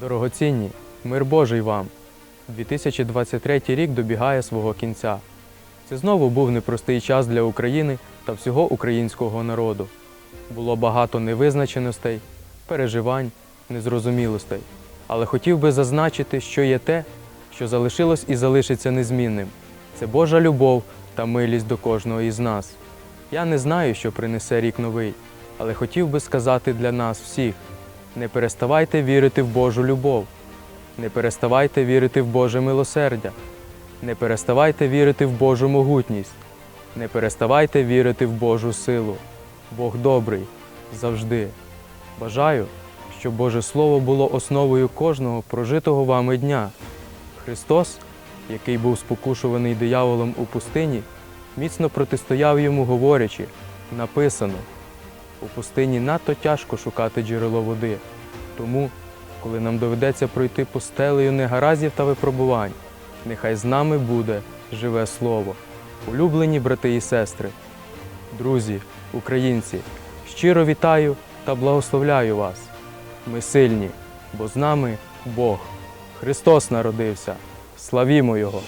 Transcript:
Дорогоцінні, мир Божий вам! 2023 рік добігає свого кінця. Це знову був непростий час для України та всього українського народу. Було багато невизначеностей, переживань, незрозумілостей. Але хотів би зазначити, що є те, що залишилось і залишиться незмінним. Це Божа любов та милість до кожного із нас. Я не знаю, що принесе рік новий, але хотів би сказати для нас всіх: не переставайте вірити в Божу любов, не переставайте вірити в Боже милосердя, не переставайте вірити в Божу могутність, не переставайте вірити в Божу силу. Бог добрий завжди. Бажаю, щоб Боже Слово було основою кожного прожитого вами дня. Христос, який був спокушуваний дияволом у пустині, міцно протистояв йому, говорячи, написано. У пустині надто тяжко шукати джерело води. Тому, коли нам доведеться пройти пустелею негараздів та випробувань, нехай з нами буде живе слово. Улюблені брати і сестри, друзі, українці, щиро вітаю та благословляю вас. Ми сильні, бо з нами Бог. Христос народився. Славімо Його!